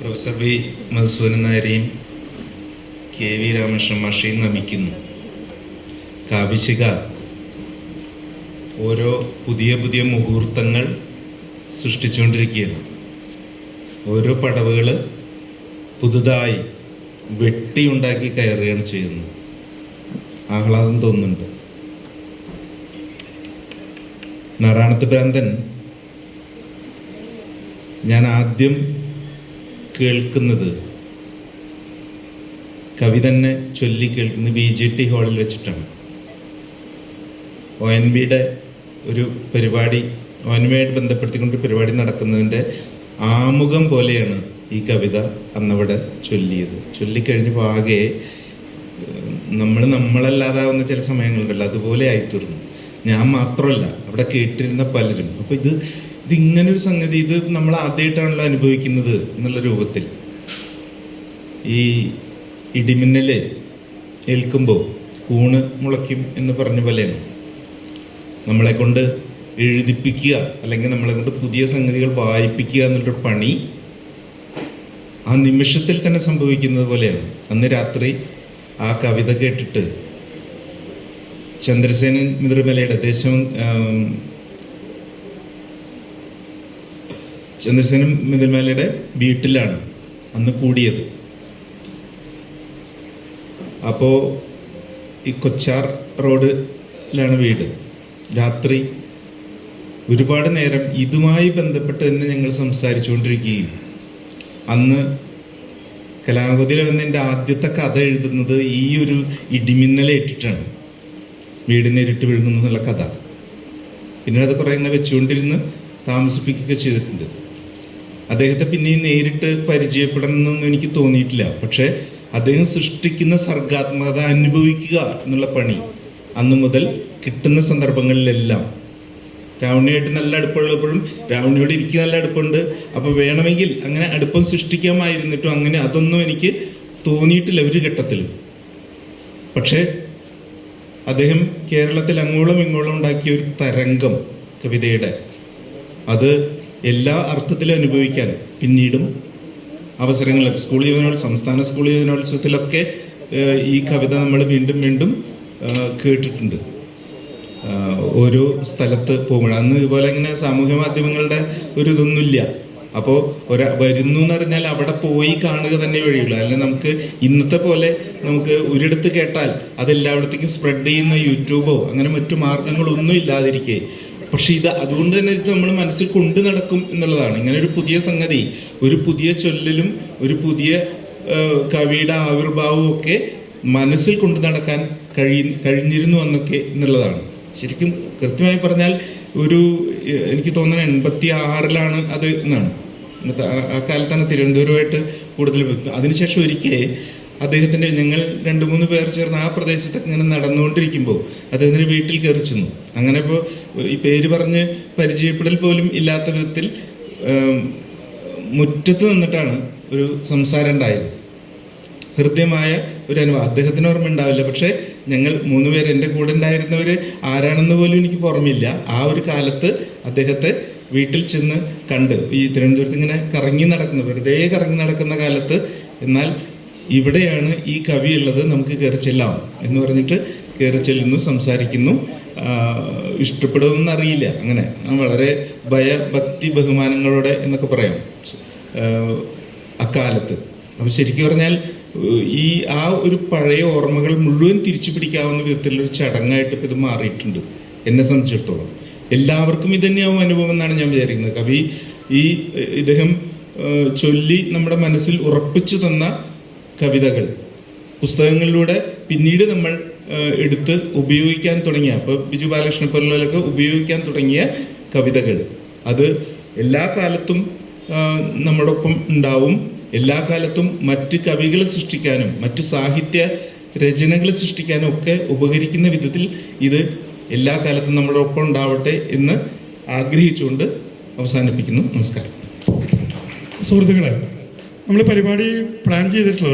Professor B Madhusoodanan നായരെയും K V Ramakrishnan മാഷയും നമിക്കുന്നു. കാവിശിക ഓരോ പുതിയ പുതിയ മുഹൂർത്തങ്ങൾ സൃഷ്ടിച്ചുകൊണ്ടിരിക്കുകയാണ്. ഓരോ പടവുകൾ പുതുതായി വെട്ടിയുണ്ടാക്കി കയറുകയാണ് ചെയ്യുന്നത്. ആഹ്ലാദം തോന്നുന്നുണ്ട്. നാറാണത്ത് ഭ്രാന്തൻ ഞാൻ ആദ്യം കേൾക്കുന്നത്. കവി തന്നെ ചൊല്ലി കേൾക്കുന്നത് ബി ജെ ടി ഹാളിൽ വെച്ചിട്ടാണ്. ഒ എൻ ബിയുടെ ഒരു പരിപാടി ഒ എൻ ബിയായിട്ട് ബന്ധപ്പെടുത്തിക്കൊണ്ട് പരിപാടി നടക്കുന്നതിന്റെ ആമുഖം പോലെയാണ് ഈ കവിത അന്നവിടെ ചൊല്ലിയത്. ചൊല്ലിക്കഴിഞ്ഞപ്പോൾ ആകെ നമ്മൾ നമ്മളല്ലാതാവുന്ന ചില സമയങ്ങളുണ്ടല്ലോ അതുപോലെ ആയിത്തീർന്നു. ഞാൻ മാത്രമല്ല അവിടെ കേട്ടിരുന്ന പലരും. അപ്പോൾ ഇത് ഇത് ഇങ്ങനൊരു സംഗതി ഇത് നമ്മൾ ആദ്യമായിട്ടാണല്ലോ അനുഭവിക്കുന്നത് എന്നുള്ള രൂപത്തിൽ. ഈ ഇടിമിന്നൽ ഏൽക്കുമ്പോൾ കൂണ് മുളയ്ക്കും എന്ന് പറഞ്ഞ പോലെയാണ്. നമ്മളെ കൊണ്ട് എഴുതിപ്പിക്കുക അല്ലെങ്കിൽ നമ്മളെ കൊണ്ട് പുതിയ സംഗതികൾ വായിപ്പിക്കുക എന്നുള്ളൊരു പണി ആ നിമിഷത്തിൽ തന്നെ സംഭവിക്കുന്നത് പോലെയാണ്. അന്ന് രാത്രി ആ കവിത കേട്ടിട്ട് ചന്ദ്രസേനൻ മിതൃമലയുടെ ദേശം ആം, മിഥുൻമാലയുടെ വീട്ടിലാണ് അന്ന് കൂടിയത്. അപ്പോൾ ഈ കൊച്ചാർ റോഡിലാണ് വീട്. രാത്രി ഒരുപാട് നേരം ഇതുമായി ബന്ധപ്പെട്ട് തന്നെ ഞങ്ങൾ സംസാരിച്ചുകൊണ്ടിരിക്കുകയും അന്ന് കലാകുതിയിൽ വന്ന എന്റെ ആദ്യത്തെ കഥ എഴുതുന്നത് ഈ ഒരു ഇടിമിന്നലേറ്റിട്ടാണ് വീടിനെ ഇരുട്ട് വിഴുങ്ങുന്നു എന്നുള്ള കഥ. പിന്നീട് അത് കുറേ ഇങ്ങനെ വെച്ചുകൊണ്ടിരുന്ന് താമസിപ്പിക്കുകയൊക്കെ ചെയ്തിട്ടുണ്ട്. അദ്ദേഹത്തെ പിന്നെയും നേരിട്ട് പരിചയപ്പെടണമെന്നൊന്നും എനിക്ക് തോന്നിയിട്ടില്ല. പക്ഷേ അദ്ദേഹം സൃഷ്ടിക്കുന്ന സർഗാത്മകത അനുഭവിക്കുക എന്നുള്ള പണി അന്നു മുതൽ കിട്ടുന്ന സന്ദർഭങ്ങളിലെല്ലാം. രാവണിയായിട്ട് നല്ല അടുപ്പമുള്ളപ്പോഴും രാവണിയോട് എനിക്ക് നല്ല അടുപ്പമുണ്ട് അപ്പോൾ വേണമെങ്കിൽ അങ്ങനെ അടുപ്പം സൃഷ്ടിക്കാമായിരുന്നിട്ടും അങ്ങനെ അതൊന്നും എനിക്ക് തോന്നിയിട്ടില്ല ഒരു ഘട്ടത്തിൽ. പക്ഷേ അദ്ദേഹം കേരളത്തിൽ അങ്ങോളം ഇങ്ങോളം ഉണ്ടാക്കിയ ഒരു തരംഗം കവിതയുടെ. അത് എല്ലാ അർത്ഥത്തിലും അനുഭവിക്കാൻ പിന്നീടും അവസരങ്ങൾ സ്കൂൾ യുവനോത്സവം സംസ്ഥാന സ്കൂൾ യുവനോത്സവത്തിലൊക്കെ ഈ കവിത നമ്മൾ വീണ്ടും വീണ്ടും കേട്ടിട്ടുണ്ട്. ഓരോ സ്ഥലത്ത് പോകുമ്പോൾ അന്ന് ഇതുപോലെ ഇങ്ങനെ സാമൂഹ്യ മാധ്യമങ്ങളുടെ ഒരു ഇതൊന്നുമില്ല. അപ്പോൾ ഒരാ വരുന്നു എന്ന് പറഞ്ഞാൽ അവിടെ പോയി കാണുക തന്നെ വഴിയുള്ളൂ. അല്ല നമുക്ക് ഇന്നത്തെ പോലെ നമുക്ക് ഒരിടത്ത് കേട്ടാൽ അതെല്ലായിടത്തേക്കും സ്പ്രെഡ് ചെയ്യുന്ന യൂട്യൂബോ അങ്ങനെ മറ്റു മാർഗങ്ങളൊന്നും ഇല്ലാതിരിക്കെ പക്ഷെ ഇത് അതുകൊണ്ട് തന്നെ ഇത് നമ്മൾ മനസ്സിൽ കൊണ്ടു നടക്കും എന്നുള്ളതാണ്. ഇങ്ങനെ ഒരു പുതിയ സംഗതി. ഒരു പുതിയ ചൊല്ലലും ഒരു പുതിയ കവിയുടെ ആവിർഭാവവും ഒക്കെ മനസ്സിൽ കൊണ്ടു നടക്കാൻ കഴി കഴിഞ്ഞിരുന്നു എന്നൊക്കെ എന്നുള്ളതാണ്. ശരിക്കും കൃത്യമായി പറഞ്ഞാൽ ഒരു എനിക്ക് തോന്നുന്നത് എൺപത്തി ആറിലാണ് അത് എന്നാണ്. ആ- കാലത്താണ് തിരുവനന്തപുരമായിട്ട് കൂടുതൽ അതിനുശേഷം ഒരിക്കൽ അദ്ദേഹത്തിന്റെ ഞങ്ങൾ രണ്ട് മൂന്ന് പേർ ചേർന്ന് ആ പ്രദേശത്ത് ഇങ്ങനെ നടന്നുകൊണ്ടിരിക്കുമ്പോൾ അദ്ദേഹത്തിന്റെ വീട്ടിൽ കയറി ചെന്നു. അങ്ങനെ ഇപ്പോൾ ഈ പേര് പറഞ്ഞ് പരിചയപ്പെടൽ പോലും ഇല്ലാത്ത വിധത്തിൽ മുറ്റത്ത് നിന്നിട്ടാണ് ഒരു സംസാരം ഉണ്ടായത്. ഹൃദ്യമായ ഒരു അനുഭവം. അദ്ദേഹത്തിന് ഓർമ്മ ഉണ്ടാവില്ല. പക്ഷേ ഞങ്ങൾ മൂന്ന് പേര് എന്റെ കൂടെ ഉണ്ടായിരുന്നവർ ആരാണെന്ന് പോലും എനിക്ക് ഓർമ്മയില്ല. ആ ഒരു കാലത്ത് അദ്ദേഹത്തെ വീട്ടിൽ ചെന്ന് കണ്ട് ഈ തിരുവനന്തപുരത്ത് ഇങ്ങനെ കറങ്ങി നടക്കുന്നു വെറുതെ കറങ്ങി നടക്കുന്ന കാലത്ത് എന്നാൽ ഇവിടെയാണ് ഈ കവി ഉള്ളത് നമുക്ക് കയറി ചെല്ലാം എന്ന് പറഞ്ഞിട്ട് കയറി ചെല്ലുന്നു സംസാരിക്കുന്നു. ഇഷ്ടപ്പെടുമെന്ന് അറിയില്ല. അങ്ങനെ വളരെ ഭയഭക്തി ബഹുമാനങ്ങളോടെ എന്നൊക്കെ പറയാം. അക്കാലത്ത്. അപ്പോൾ ശരിക്കും പറഞ്ഞാൽ ഈ ആ ഒരു പഴയ ഓർമ്മകൾ മുഴുവൻ തിരിച്ചു പിടിക്കാവുന്ന വിധത്തിലൊരു ചടങ്ങായിട്ട് ഇപ്പം ഇത് മാറിയിട്ടുണ്ട്. എന്നെ സംബന്ധിച്ചിടത്തോളം. എല്ലാവർക്കും ഇതന്നെയാവും തന്നെയാവും അനുഭവം എന്നാണ് ഞാൻ വിചാരിക്കുന്നത്. കവി ഈ ഇദ്ദേഹം ചൊല്ലി നമ്മുടെ മനസ്സിൽ ഉറപ്പിച്ചു തന്ന കവിതകൾ. പുസ്തകങ്ങളിലൂടെ പിന്നീട് നമ്മൾ എടുത്ത് ഉപയോഗിക്കാൻ തുടങ്ങിയ അപ്പോൾ ബിജു ബാലകൃഷ്ണ പോലുള്ളവരൊക്കെ ഉപയോഗിക്കാൻ തുടങ്ങിയ കവിതകൾ. അത് എല്ലാ കാലത്തും നമ്മോടൊപ്പം ഉണ്ടാവും. എല്ലാ കാലത്തും മറ്റ് കവികളെ സൃഷ്ടിക്കാനും മറ്റു സാഹിത്യ രചനകൾ സൃഷ്ടിക്കാനും ഒക്കെ ഉപകരിക്കുന്ന വിധത്തിൽ ഇത് എല്ലാ കാലത്തും നമ്മുടെ ഒപ്പം ഉണ്ടാവട്ടെ എന്ന് ആഗ്രഹിച്ചുകൊണ്ട് അവസാനിപ്പിക്കുന്നു. നമസ്കാരം. സുഹൃത്തുക്കളെ നമ്മൾ പരിപാടി പ്ലാൻ ചെയ്തിട്ടുള്ളത്